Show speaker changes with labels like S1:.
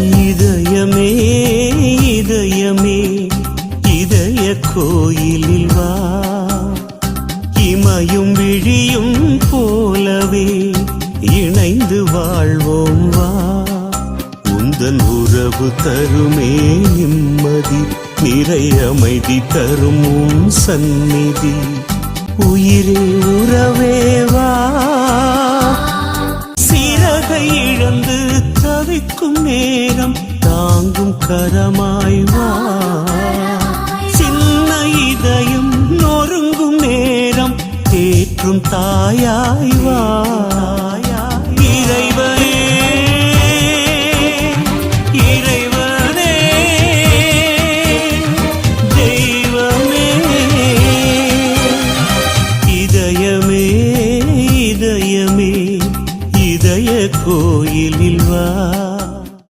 S1: இதயமே இதயமே இதய கோயிலில் வா. இமையும் விழியும் போலவே இணைந்து வாழ்வோம் வா. உந்தன் உறவு தருமே நிம்மதி நிறை அமைதி தரும் சந்நிதி. உயிரே உறவே வா தவிக்கும் நேரம் தாங்கும் கரமாய் வா. சின்ன இதயம் நொறுங்கும் நேரம் தேற்றும் தாயாய் வா. ஜய கோயிலில் வா.